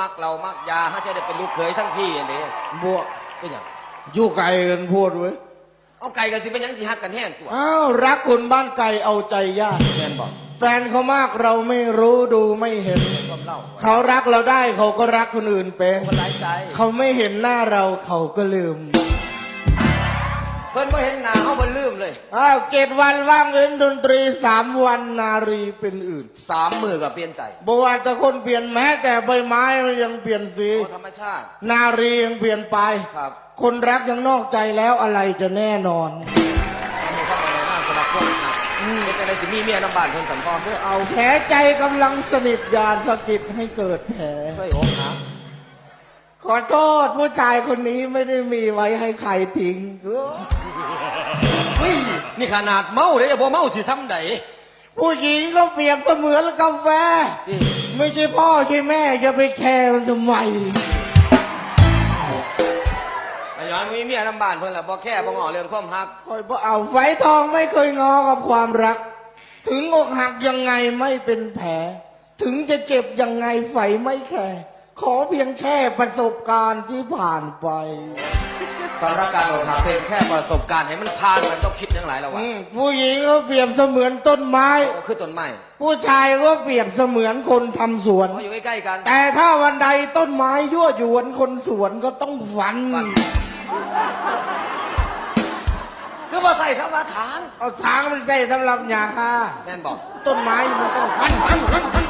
มักเรามักยาฮะจะได้เป็นลูกเขยทั้งพี่อันนี้บวกเป็นหยังอยู่ไกลกันพูดเว้ยเอาไก่กันสิเป็นหยังสิฮักกันแห้งตัวอ้าวรักคนบ้านไกลเอาใจยาก แม่นบอกแฟนเขามากเราไม่รู้ดูไม่เห็น ความเล่าเขารักเราได้เขาก็รักคนอื่นเป็น คนหลายใจ เขาไม่เห็นหน้าเราเขาก็ลืม เพิ่นบ่เห็นหน้าเขาบ่ลืมเลยอ้าวเจ็ดวันว่างเว้นดนตรีสามวันนารีเป็นอื่นสามมือกับเปลี่ยนใจบอกว่าแต่คนเปลี่ยนแม้แต่ใบไม้มันยังเปลี่ยนสี โอ้ธรรมชาติ นารียังเปลี่ยนไป ครับคนรักยังนอกใจแล้วอะไรจะแน่นอน มีเข้ามาในบ้านสมัครพวกนะเป็นจังไดสิมีเมียน้ำบ้านเพิ่นสัมพอเพื่อเอาแผลใจกำลังสนิทยานสะกิดให้เกิดแผล ช่วยโอ้หา ขอโทษผู้ชายคนนี้ไม่ได้มีไว้ให้ใครทิ้งเฮ้ยนี่ขนาดเมาเด้อบ่เมาสิซ้ำใดผู้หญิงก็เปรียบเสมือนกาแฟนี่ไม่ใช่พ่อใช่แม่จะไปแคร์มันทำไมแต่ย้อนมีเมียน้ำบ้านเพิ่นล่ะบ่แค่บ่งอเรื่องความฮักคอยบ่เอาไฟทองไม่เคยงอกับความรัก ถึงอกหักยังไงไม่เป็นแผล ถึงจะเจ็บยังไงไฟไม่แคร์ ขอเพียงแค่ประสบการณ์ที่ผ่านไปความรักการอกหักเป็นแค่ประสบการณ์ให้มันผ่านมันต้องคิดทั้งหลายแล้ววะอืมผู้หญิงก็เปรียบเสมือนต้นไม้ ก็คือต้นไม้ผู้ชายก็เปรียบเสมือนคนทำสวน เขาอยู่ใกล้ๆกัน แต่ถ้าวันใดต้นไม้ยั่วยวนคนสวนก็ต้องฝัน ฝัน คือว่าใส่ธรรมฐานเอาทางมันใส่สำหรับหยาค่าแม่นบอกต้นไม้มันต้องฝันฝันฝันฝัน